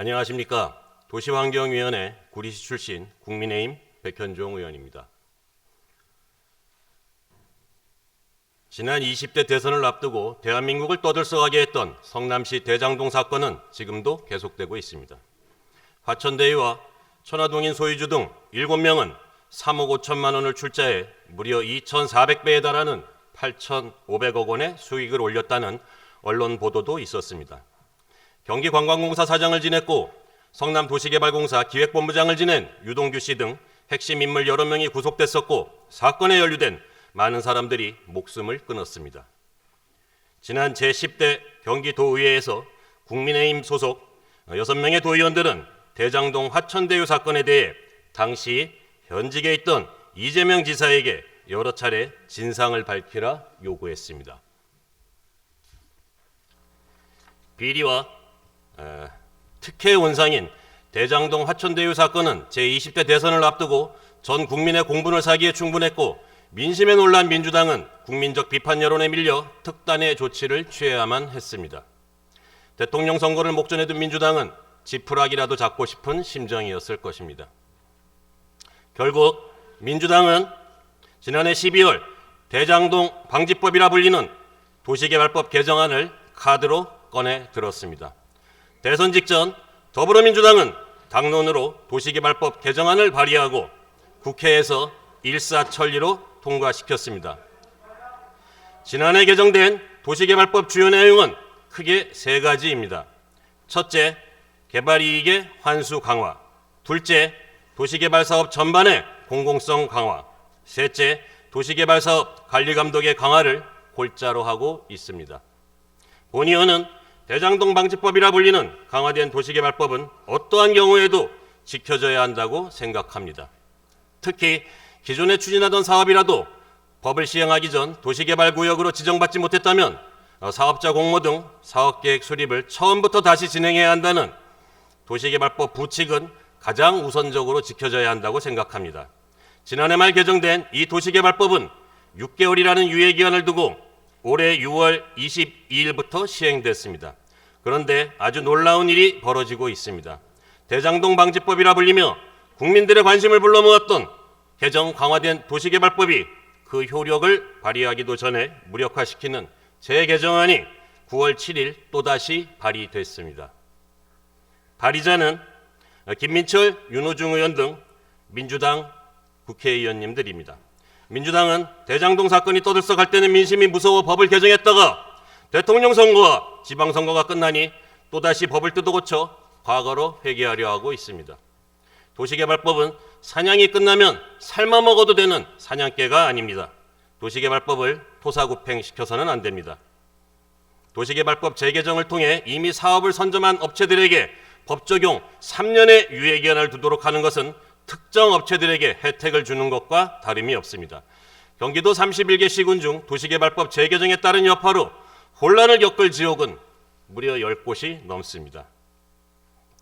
안녕하십니까. 도시환경위원회 구리시 출신 국민의힘 백현종 의원입니다. 지난 20대 대선을 앞두고 대한민국을 떠들썩하게 했던 성남시 대장동 사건은 지금도 계속되고 있습니다. 화천대유와 천화동인 소유주 등 7명은 3억 5천만 원을 출자해 무려 2,400배에 달하는 8,500억 원의 수익을 올렸다는 언론 보도도 있었습니다. 경기관광공사 사장을 지냈고 성남도시개발공사 기획본부장을 지낸 유동규 씨 등 핵심 인물 여러 명이 구속됐었고 사건에 연루된 많은 사람들이 목숨을 끊었습니다. 지난 제10대 경기도의회에서 국민의힘 소속 6명의 도의원들은 대장동 화천대유 사건에 대해 당시 현직에 있던 이재명 지사에게 여러 차례 진상을 밝히라 요구했습니다. 비리와 에, 특혜 원상인 대장동 화천대유 사건은 제20대 대선을 앞두고 전 국민의 공분을 사기에 충분했고 민심에 놀란 민주당은 국민적 비판 여론에 밀려 특단의 조치를 취해야만 했습니다. 대통령 선거를 목전에 둔 민주당은 지푸라기라도 잡고 싶은 심정이었을 것입니다. 결국 민주당은 지난해 12월 대장동 방지법이라 불리는 도시개발법 개정안을 카드로 꺼내 들었습니다. 대선 직전 더불어민주당은 당론으로 도시개발법 개정안을 발의하고 국회에서 일사천리로 통과시켰습니다. 지난해 개정된 도시개발법 주요 내용은 크게 세 가지입니다. 첫째, 개발 이익의 환수 강화. 둘째, 도시개발 사업 전반의 공공성 강화. 셋째, 도시개발 사업 관리 감독의 강화를 골자로 하고 있습니다. 본 의원은 대장동 방지법이라 불리는 강화된 도시개발법은 어떠한 경우에도 지켜져야 한다고 생각합니다. 특히 기존에 추진하던 사업이라도 법을 시행하기 전 도시개발구역으로 지정받지 못했다면 어, 사업자 공모 등 사업계획 수립을 처음부터 다시 진행해야 한다는 도시개발법 부칙은 가장 우선적으로 지켜져야 한다고 생각합니다. 지난해 말 개정된 이 도시개발법은 6개월이라는 유예기간을 두고 올해 6월 22일부터 시행됐습니다. 그런데 아주 놀라운 일이 벌어지고 있습니다. 대장동 방지법이라 불리며 국민들의 관심을 불러모았던 개정 강화된 도시개발법이 그 효력을 발휘하기도 전에 무력화시키는 재개정안이 9월 7일 또다시 발의됐습니다. 발의자는 김민철, 윤호중 의원 등 민주당 국회의원님들입니다. 민주당은 대장동 사건이 떠들썩할 때는 민심이 무서워 법을 개정했다가 대통령 선거와 지방선거가 끝나니 또다시 법을 뜯어 고쳐 과거로 회귀하려 하고 있습니다. 도시개발법은 사냥이 끝나면 삶아 먹어도 되는 사냥개가 아닙니다. 도시개발법을 토사구팽시켜서는 안 됩니다. 도시개발법 재개정을 통해 이미 사업을 선점한 업체들에게 법 적용 3년의 유예 기한을 두도록 하는 것은 특정 업체들에게 혜택을 주는 것과 다름이 없습니다. 경기도 31개 시군 중 도시개발법 재개정에 따른 여파로 혼란을 겪을 지역은 무려 10곳이 넘습니다.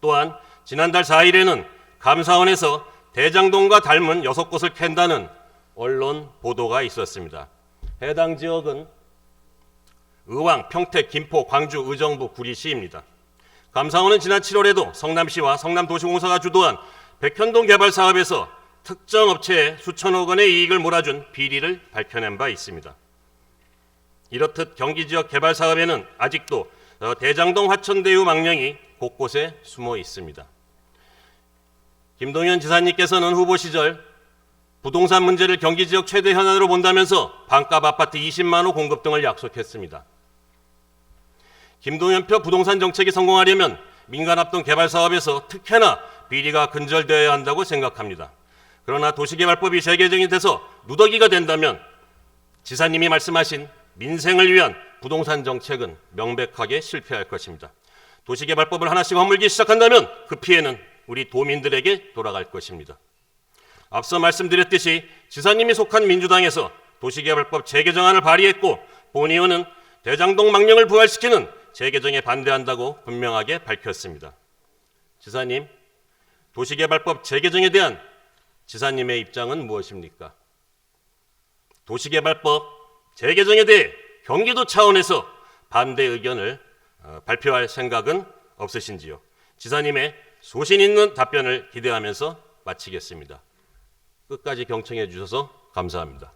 또한 지난달 4일에는 감사원에서 대장동과 닮은 6곳을 캔다는 언론 보도가 있었습니다. 해당 지역은 의왕, 평택, 김포, 광주, 의정부, 구리시입니다. 감사원은 지난 7월에도 성남시와 성남도시공사가 주도한 백현동 개발 사업에서 특정 업체에 수천억 원의 이익을 몰아준 비리를 밝혀낸 바 있습니다. 이렇듯 경기 지역 개발 사업에는 아직도 어, 대장동 화천대유 망령이 곳곳에 숨어 있습니다. 김동연 지사님께서는 후보 시절 부동산 문제를 경기 지역 최대 현안으로 본다면서 반값 아파트 20만 호 공급 등을 약속했습니다. 김동연표 부동산 정책이 성공하려면 민간 합동 개발 사업에서 특혜나 비리가 근절되어야 한다고 생각합니다. 그러나 도시개발법이 재개정이 돼서 누더기가 된다면 지사님이 말씀하신 민생을 위한 부동산 정책은 명백하게 실패할 것입니다. 도시개발법을 하나씩 허물기 시작한다면 그 피해는 우리 도민들에게 돌아갈 것입니다. 앞서 말씀드렸듯이 지사님이 속한 민주당에서 도시개발법 재개정안을 발의했고 본 의원은 대장동 망령을 부활시키는 재개정에 반대한다고 분명하게 밝혔습니다. 지사님, 도시개발법 재개정에 대한 지사님의 입장은 무엇입니까? 도시개발법 재개정에 대해 경기도 차원에서 반대 의견을 어, 발표할 생각은 없으신지요? 지사님의 소신 있는 답변을 기대하면서 마치겠습니다. 끝까지 경청해 주셔서 감사합니다.